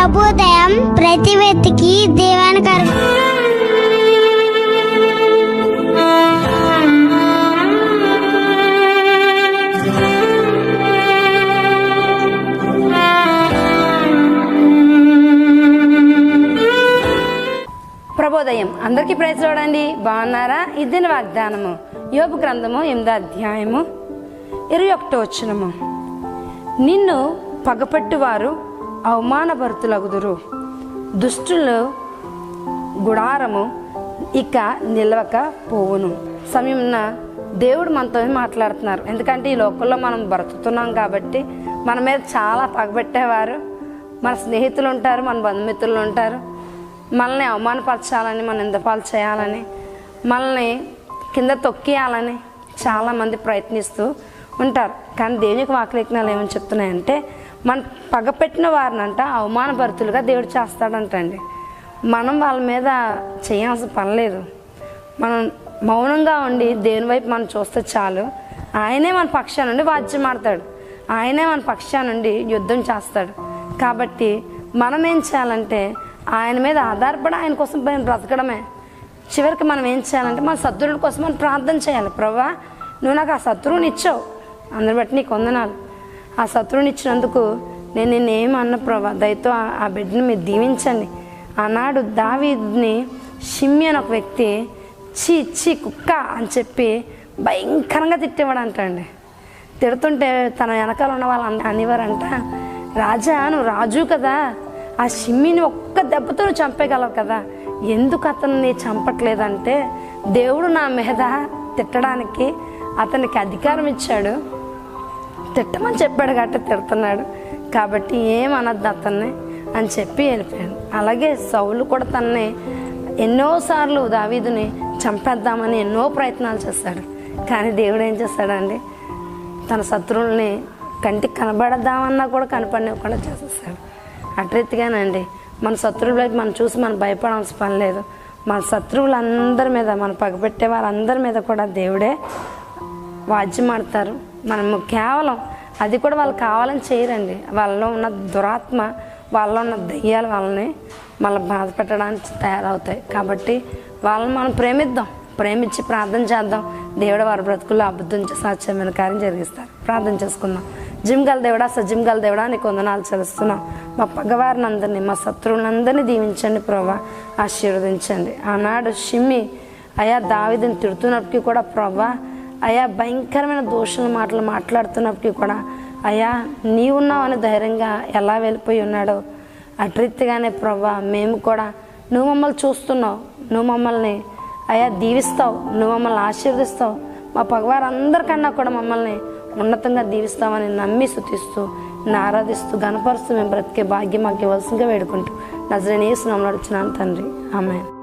ప్రతి వ్యక్తికి దేవానికి ప్రభోదయం అందరికీ ప్రైజ్ చూడండి బాగున్నారా? ఇద్దరి వాగ్దానము యోపు గ్రంథము ఎనిమిదో అధ్యాయము ఇరవై ఒకటో వచ్చినము నిన్ను పగపట్టువారు అవమానభరుతులగుదురు దుష్టులు గుడారము ఇక నిలవక పోవును. సమయంన దేవుడు మనతో మాట్లాడుతున్నారు. ఎందుకంటే ఈ లోకంలో మనం బ్రతుకుతున్నాం కాబట్టి మన మీద చాలా పగబెట్టేవారు మన స్నేహితులు ఉంటారు మన బంధుమిత్రులు ఉంటారు. మనల్ని అవమానపరచాలని మన ఇందపాలు చేయాలని మనల్ని కింద తొక్కియాలని చాలామంది ప్రయత్నిస్తూ ఉంటారు. కానీ దేవునికి వాకలేఖనాలు ఏమని చెప్తున్నాయంటే మన పగపెట్టిన వారినంట అవమానభరితులుగా దేవుడు చేస్తాడంటండి. మనం వాళ్ళ మీద చేయాల్సిన పని లేదు. మనం మౌనంగా ఉండి దేవుని వైపు మనం చూస్తే చాలు. ఆయనే మన పక్షానుండి వాద్యం ఆడతాడు. ఆయనే మన పక్షానుండి యుద్ధం చేస్తాడు. కాబట్టి మనం ఏం చేయాలంటే ఆయన మీద ఆధారపడి ఆయన కోసం మనం బ్రతకడమే. చివరికి మనం ఏం చేయాలంటే మన శత్రువుల కోసం మనం ప్రార్థన చేయాలి. ప్రభా నువ్వు నాకు ఆ శత్రువుని ఇచ్చావు. అందరి బట్టి నీకు వందనాలు. ఆ శత్రువుని ఇచ్చినందుకు నేను నేనేం అన్న ప్రభా దయతో ఆ- బిడ్డను బిడ్డని మీరు దీవించండి. ఆనాడు దావీద్ని షిమ్మి అని ఒక వ్యక్తి చీ చీ కుక్క అని చెప్పి భయంకరంగా తిట్టేవాడు అంటండి. తిడుతుంటే తన వెనకాల ఉన్న వాళ్ళు అనేవారంట రాజా నువ్వు రాజు కదా. ఆ షిమ్మిని ఒక్క దెబ్బతో నువ్వు చంపేయగలవు కదా. ఎందుకు అతన్ని చంపట్లేదంటే దేవుడు నా మీద తిట్టడానికి అతనికి అధికారం ఇచ్చాడు. తిట్టమని చెప్పాడు కాబట్టి తిడుతున్నాడు. కాబట్టి ఏమనద్దు అతన్ని అని చెప్పి వెళ్ళిపోయాడు. అలాగే సౌలు కూడా తన్నే ఎన్నోసార్లు దావీదుని చంపేద్దామని ఎన్నో ప్రయత్నాలు చేస్తాడు కానీ దేవుడు ఏం చేస్తాడండి? తన శత్రువుల్ని కంటికి కనబడదామన్నా కూడా కనపడనివ్వకుండా చేసేస్తాడు. అట్రెత్తిగానండి మన శత్రువులకి మనం చూసి మనం భయపడాల్సిన పని లేదు. మన శత్రువులందరి మీద మన పగబెట్టే వారందరి మీద కూడా దేవుడే వాద్యం ఆడతారు. మనము కేవలం అది కూడా వాళ్ళు కావాలని చేయరండి. వాళ్ళలో ఉన్న దురాత్మ వాళ్ళలో ఉన్న దయ్యాలు వాళ్ళని మళ్ళీ బాధ పెట్టడానికి తయారవుతాయి. కాబట్టి వాళ్ళని మనం ప్రేమిద్దాం ప్రేమించి ప్రార్థన చేద్దాం. దేవుడు వారి బ్రతుకుల్లో అబద్ధం సాధ్యమైన కార్యం జరిగిస్తారు. ప్రార్థన చేసుకుందాం. జిమ్ గల దేవుడా సజిమ్ గల దేవుడా నీకు వందనాలు చెల్లిస్తున్నాం. మా పగవారిని అందరినీ మా శత్రువులందరినీ దీవించండి ప్రభా. ఆశీర్వదించండి. ఆనాడు షిమ్మి అయా దావిదని తిడుతున్నప్పటికీ కూడా ప్రభా అయా భయంకరమైన దోషుల మాటలు మాట్లాడుతున్నప్పటికీ కూడా అయా నీవున్నావని ధైర్యంగా ఎలా వెళ్ళిపోయి ఉన్నాడో అట్రీతిగానే ప్రభా మేము కూడా నువ్వు మమ్మల్ని చూస్తున్నావు నువ్వు మమ్మల్ని అయా దీవిస్తావు నువ్వు మమ్మల్ని ఆశీర్వదిస్తావు. మా పగవారందరికన్నా కూడా మమ్మల్ని ఉన్నతంగా దీవిస్తామని నమ్మి శుతిస్తూ ఆరాధిస్తూ గణపరుస్తూ మేము బ్రతికే భాగ్యం మాకు ఇవ్వాల్సిందిగా వేడుకుంటూ నజరేనేసు నమ్మలు వచ్చినాను తండ్రి. ఆమె